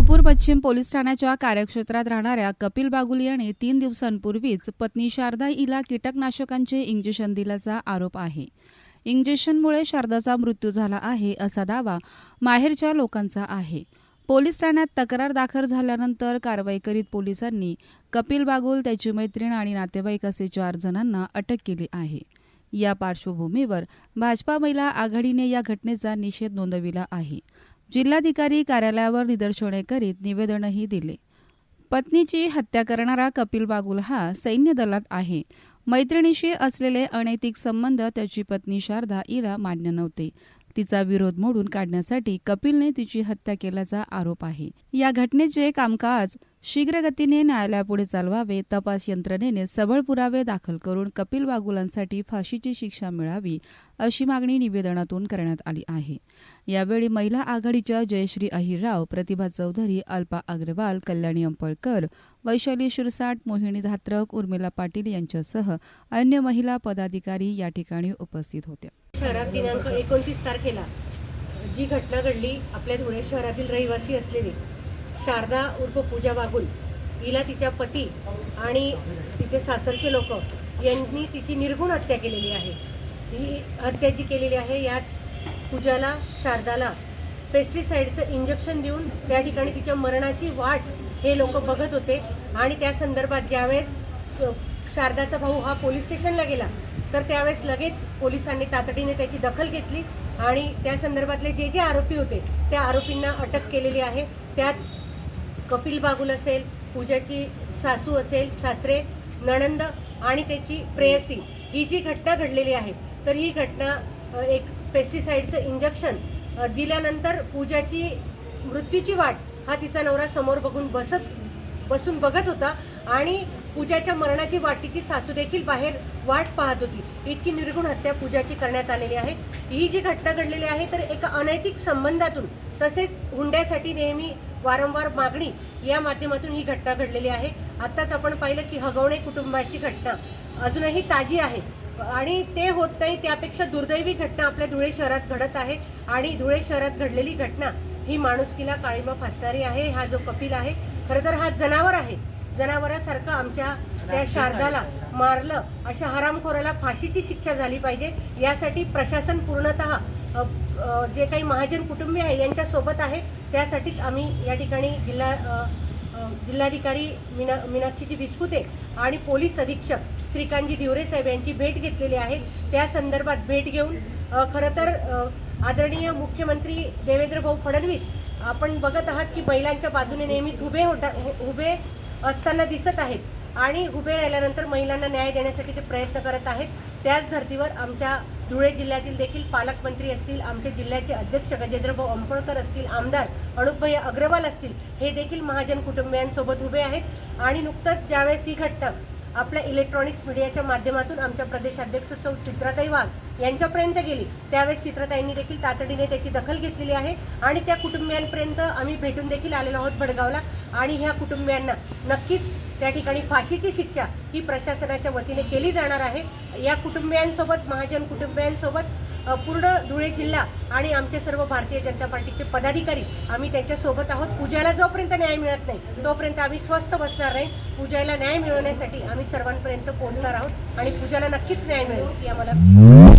पश्चिम पोलीस ठाण्याच्या कार्यक्षेत्रात राहणाऱ्या कपिल बागुल याने तीन दिवसांपूर्वीच पत्नी शारदा हिला कीटकनाशकांचे इंजेक्शन दिल्याचा आरोप आहे. इंजेक्शनमुळे शारदाचा मृत्यू झाला आहे असा दावा माहेरच्या लोकांचा आहे. पोलीस ठाण्यात तक्रार दाखल झाल्यानंतर कारवाई करीत पोलिसांनी कपिल बागुल त्याची मैत्रीण आणि नातेवाईक असे चार जणांना अटक केली आहे. या पार्श्वभूमीवर भाजपा महिला आघाडीने या घटनेचा निषेध नोंदविला आहे. जिल्हाधिकारी कार्यालयावर निदर्शने करीत निवेदनही दिले. पत्नीची हत्या करणारा कपिल बागुल हा सैन्य दलात आहे. मैत्रिणीशी असलेले अनैतिक संबंध त्याची पत्नी शारदा इरा मान्य नव्हते. तिचा विरोध मोडून काढण्यासाठी कपिलने तिची हत्या केल्याचा आरोप आहे. या घटनेचे कामकाज शीघ्रगतीने न्यायालयापुढे चालवावे तपास यंत्रणेने सबळ पुरावे दाखल करून कपिल वागुलांसाठी फाशीची शिक्षा मिळावी अशी मागणी निवेदनातून करण्यात आली आहे. यावेळी महिला आघाडीच्या जयश्री अहिरराव प्रतिभा चौधरी अल्पा अग्रवाल कल्याणी अंपळकर वैशाली शिरसाट मोहिनी धात्रक उर्मिला पाटील यांच्यासह अन्य महिला पदाधिकारी या ठिकाणी उपस्थित होत्या. शहरात दिनांक एकोणतीस तारखेला जी घटना घडली आपल्या धुळे शहरातील रहिवासी असलेली शारदा उर्फ पूजा बागुल हिला तिच्या पती आणि तिचे सासरचे लोक यांनी तिची निर्गुण हत्या केलेली आहे. ही हत्या जी केलेली आहे यात पूजाला शारदाला पेस्टिसाईडचं इंजेक्शन देऊन त्या ठिकाणी तिच्या मरणाची वाट हे लोक बघत होते. आणि त्या संदर्भात ज्यावेळेस शारदाचा भाऊ हा पोलीस स्टेशनला गेला तर त्यावेळेस लगेच पोलिसांनी तातडीने त्याची दखल घेतली आणि त्या संदर्भातले जे जे आरोपी होते त्या आरोपींना अटक केलेली आहे. त्यात कपिल बागुल असेल पूजाची सासू असेल सासरे नणंद आणि त्याची प्रेयसी. ही जी घटना घडलेली आहे तर ही घटना एक पेस्टिसाईडचं इंजेक्शन दिल्यानंतर पूजाची मृत्यूची वाट हा तिचा नवरा समोर बघून बसत बसून बघत होता आणि पूजाच्या मरणाची वाटीची सासू देखील बाहेर वाट पाहत होती. इतकी निर्गुण हत्या पूजाची करण्यात आलेली आहे. ही जी घटना घडलेली आहे तर एका अनैतिक संबंधातून तसेच हुंड्यासाठी नेहमी वारंवार मागणी या माध्यमातून ही घटना घडलेली आहे. आत्ताच आपण पाहिलं की हगवणे कुटुंबाची घटना अजूनही ताजी आहे आणि ते होत नाही त्यापेक्षा दुर्दैवी घटना आपल्या धुळे शहरात घडत आहे आणि धुळे शहरात घडलेली घटना ही माणुसकीला काळीमा फासणारी आहे. हा जो कपिल आहे खरं तर हा जनावर आहे. जनावरासारखं आमच्या त्या शारदाला मारलं. अशा हरामखोराला फाशीची शिक्षा झाली पाहिजे. यासाठी प्रशासन पूर्णतः जे काही महाजन कुटुंबीय आहे यांच्या सोबत आहे. त्यासाठीच आम्ही या ठिकाणी जिल्हा जिल्हाधिकारी मीना मीनाक्षीजी विस्पुते आणि पोलीस अधीक्षक श्रीकांतजी धिवरे साहेब यांची भेट घेतलेली आहे. त्या संदर्भात भेट घेऊन खरं तर आदरणीय मुख्यमंत्री देवेंद्र भाऊ फडणवीस आपण बघत आहात की महिलांच्या बाजूने नेहमीच उभे होता उभे असताना दिसत आहेत आणि उभे राहिल्यानंतर महिलांना न्याय देण्यासाठी ते प्रयत्न करत आहेत. त्याच धर्तीवर आमच्या धुळे जिल्ह्यातील देखील पालकमंत्री असतील आमचे जिल्ह्याचे अध्यक्ष गजेंद्रभाऊ अंपळकर असतील आमदार अनुपभैया अग्रवाल असतील हे देखील महाजन कुटुंबियांसोबत उभे आहेत. आणि नुकतंच ज्यावेळेस ही घटना आपल्या इलेक्ट्रॉनिक्स मीडियाच्या माध्यमातून आमच्या प्रदेशाध्यक्ष सौ चित्राताई वाघ यांच्यापर्यंत गेली. त्यावेळेस चित्रताईंनी देखील तातडीने त्याची दखल घेतलेली आहे आणि त्या कुटुंबियांपर्यंत आम्ही भेटून देखील आलेलो आहोत भडगावला. आणि ह्या कुटुंबियांना नक्कीच त्या ठिकाणी फाशीची शिक्षा ही प्रशासनाच्या वतीने केली जाणार आहे. या कुटुंबियांसोबत महाजन कुटुंबियांसोबत पूर्ण धुळे जिल्हा आणि आमचे सर्व भारतीय जनता पार्टीचे पदाधिकारी आम्ही त्यांच्यासोबत आहोत. पूजाला जोपर्यंत न्याय मिळत नाही तोपर्यंत आम्ही स्वस्थ बसणार नाही. पूजाला न्याय मिळवण्यासाठी आम्ही सर्वांपर्यंत पोहोचणार आहोत आणि पूजाला नक्कीच न्याय मिळेल ही आम्हाला